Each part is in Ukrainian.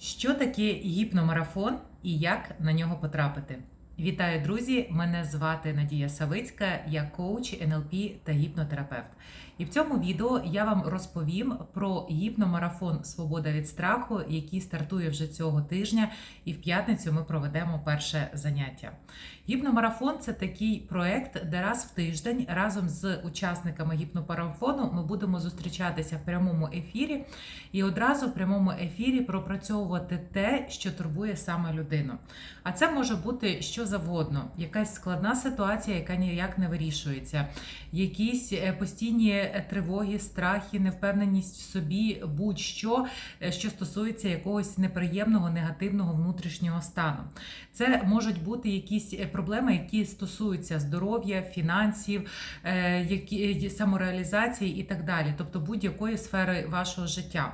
Що таке гіпномарафон і як на нього потрапити? Вітаю, друзі! Мене звати Надія Савицька, я коуч НЛП та гіпнотерапевт. І в цьому відео я вам розповім про гіпномарафон Свобода від страху, який стартує вже цього тижня, і в п'ятницю ми проведемо перше заняття. Гіпномарафон це такий проект, де раз в тиждень разом з учасниками гіпномарафону ми будемо зустрічатися в прямому ефірі і одразу в прямому ефірі пропрацьовувати те, що турбує саме людину. А це може бути що завгодно, якась складна ситуація, яка ніяк не вирішується, якісь е, постійні тривоги, страхи, невпевненість в собі, будь-що, е, що стосується якогось неприємного, негативного внутрішнього стану. Це можуть бути якісь е, проблеми, які стосуються здоров'я, фінансів, е, самореалізації і так далі, тобто будь-якої сфери вашого життя.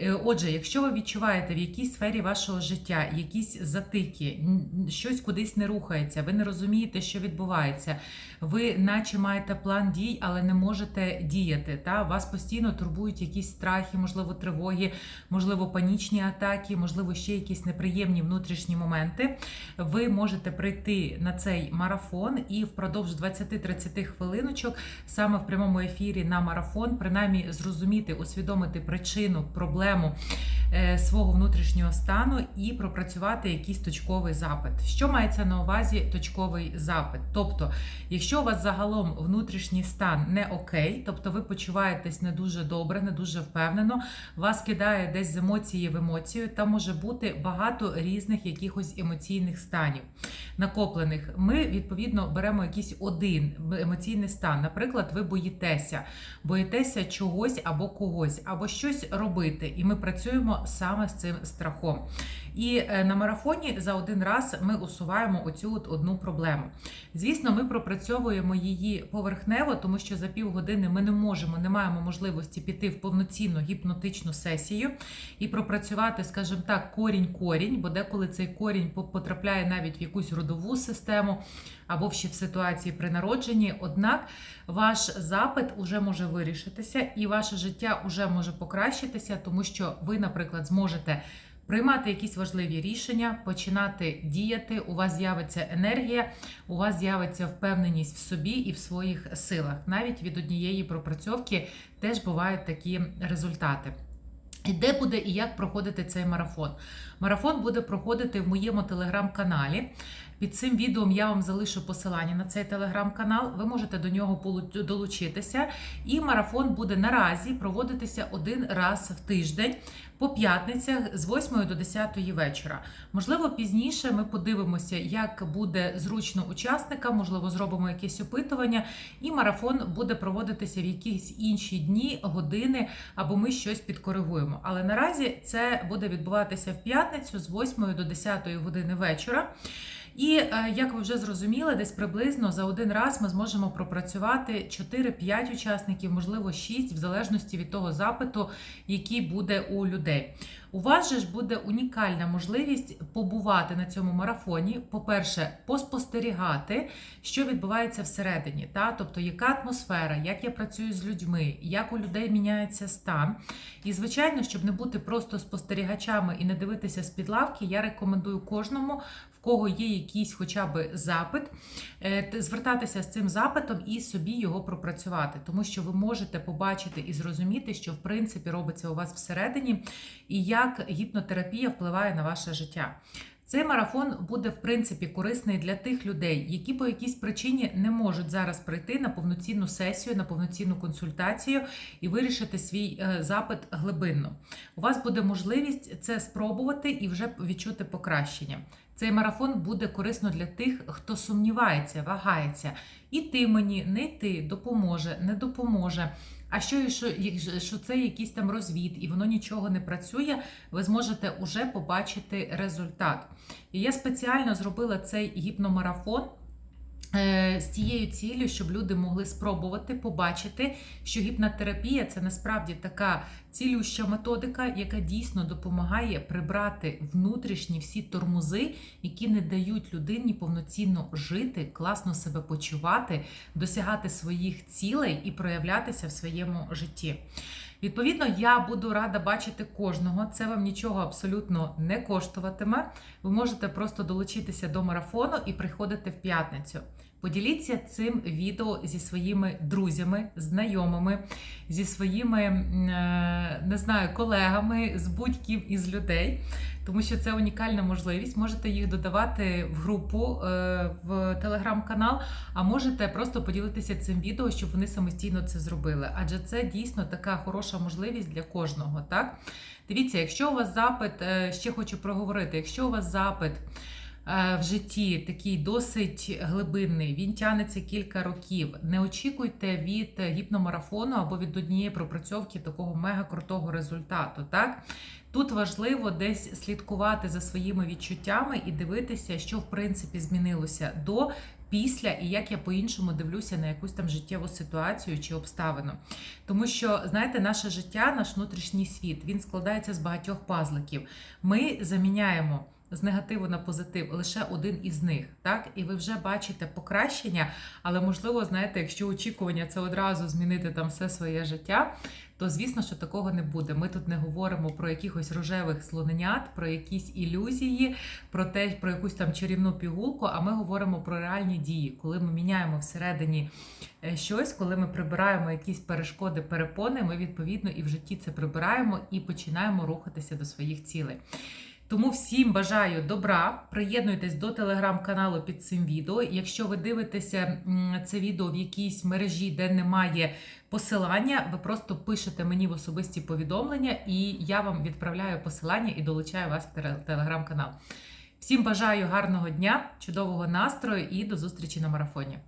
Е, Отже, якщо ви відчуваєте в якійсь сфері вашого життя якісь затики, щось кудись не рухається, ви не розумієте, що відбувається, ви наче маєте план дій, але не можете діяти. Та вас постійно турбують якісь страхи, можливо, тривоги, можливо, панічні атаки, можливо, ще якісь неприємні внутрішні моменти. Ви можете прийти на цей марафон і впродовж 20-30 хвилиночок саме в прямому ефірі на марафон, принаймні зрозуміти, усвідомити причину, проблему е, свого внутрішнього стану і пропрацювати якийсь точковий запит. Що мається на увазі точковий запит? Тобто, якщо у вас загалом внутрішній стан не окей, тобто ви почуваєтесь не дуже добре, не дуже впевнено, вас кидає десь з емоції в емоцію, там може бути багато різних якихось емоційних станів накоплених. Ми відповідно беремо якийсь один емоційний стан. Наприклад, ви боїтеся, боїтеся чогось або когось, або щось робити, і ми працюємо саме з цим страхом. І е, на марафоні за один раз ми усуваємо оцю от одну проблему. Звісно, ми пропрацьовуємо її поверхнево, тому що за півгодини ми не можемо, не маємо можливості піти в повноцінну гіпнотичну сесію і пропрацювати, скажімо так, корінь-корінь, бо деколи цей корінь потрапляє навіть в якусь родову систему або ще в ситуації при народженні. Однак ваш запит уже може вирішитися, і ваше життя вже може покращитися, тому що ви, наприклад, зможете. Приймати якісь важливі рішення, починати діяти. У вас з'явиться енергія, у вас з'явиться впевненість в собі і в своїх силах. Навіть від однієї пропрацьовки теж бувають такі результати. Де буде і як проходити цей марафон? Марафон буде проходити в моєму телеграм-каналі. Під цим відео я вам залишу посилання на цей телеграм-канал. Ви можете до нього долучитися. І марафон буде наразі проводитися один раз в тиждень по п'ятницях з 8 до 10 вечора. Можливо, пізніше ми подивимося, як буде зручно учасникам, можливо, зробимо якесь опитування, і марафон буде проводитися в якісь інші дні, години, або ми щось підкоригуємо. Але наразі це буде відбуватися в п'ятницю з 8 до 10 години вечора. І е, як ви вже зрозуміли, десь приблизно за один раз ми зможемо пропрацювати 4-5 учасників, можливо 6, в залежності від того запиту, який буде у людей. У вас же ж буде унікальна можливість побувати на цьому марафоні. По-перше, поспостерігати, що відбувається всередині, та тобто яка атмосфера, як я працюю з людьми, як у людей міняється стан. І звичайно, щоб не бути просто спостерігачами і не дивитися з-під лавки, я рекомендую кожному, в кого є якийсь хоча б запит, е, звертатися з цим запитом і собі його пропрацювати, тому що ви можете побачити і зрозуміти, що в принципі робиться у вас всередині, і як гіпнотерапія впливає на ваше життя. Цей марафон буде в принципі корисний для тих людей, які по якійсь причині не можуть зараз прийти на повноцінну сесію, на повноцінну консультацію і вирішити свій е, запит глибинно. У вас буде можливість це спробувати і вже відчути покращення. Цей марафон буде корисно для тих, хто сумнівається, вагається. І ти мені, не йти, допоможе, не допоможе. А що, що, що це якийсь там розвід, і воно нічого не працює, ви зможете уже побачити результат. І я спеціально зробила цей гіпномарафон. Е, З тією ціллю, щоб люди могли спробувати побачити, що гіпнотерапія це насправді така цілюща методика, яка дійсно допомагає прибрати внутрішні всі тормози, які не дають людині повноцінно жити, класно себе почувати, досягати своїх цілей і проявлятися в своєму житті. Відповідно, я буду рада бачити кожного. Це вам нічого абсолютно не коштуватиме. Ви можете просто долучитися до марафону і приходити в п'ятницю. Поділіться цим відео зі своїми друзями, знайомими, зі своїми е, не знаю, колегами з будь-ким із людей, тому що це унікальна можливість. Можете їх додавати в групу е, в телеграм-канал, а можете просто поділитися цим відео, щоб вони самостійно це зробили. Адже це дійсно така хороша можливість для кожного. Так, дивіться, якщо у вас запит, е, ще хочу проговорити, якщо у вас запит. Е, В житті такий досить глибинний, він тягнеться кілька років. Не очікуйте від гіпномарафону або від однієї пропрацьовки такого мега крутого результату. Так тут важливо десь слідкувати за своїми відчуттями і дивитися, що в принципі змінилося до. Після і як я по-іншому дивлюся на якусь там життєву ситуацію чи обставину. Тому що, знаєте, наше життя, наш внутрішній світ, він складається з багатьох пазликів. Ми заміняємо з негативу на позитив лише один із них, так? І ви вже бачите покращення, але можливо, знаєте, якщо очікування це одразу змінити там все своє життя, то звісно, що такого не буде. Ми тут не говоримо про якихось рожевих слоненят, про якісь ілюзії, про те, про якусь там чарівну пігулку. А ми говоримо про реальні дії, коли ми міняємо всередині е, щось, коли ми прибираємо якісь перешкоди, перепони, ми відповідно і в житті це прибираємо і починаємо рухатися до своїх цілей. Тому всім бажаю добра. Приєднуйтесь до телеграм-каналу під цим відео. Якщо ви дивитеся це відео в якійсь мережі, де немає посилання, ви просто пишете мені в особисті повідомлення, і я вам відправляю посилання і долучаю вас в телеграм-канал. Всім бажаю гарного дня, чудового настрою і до зустрічі на марафоні.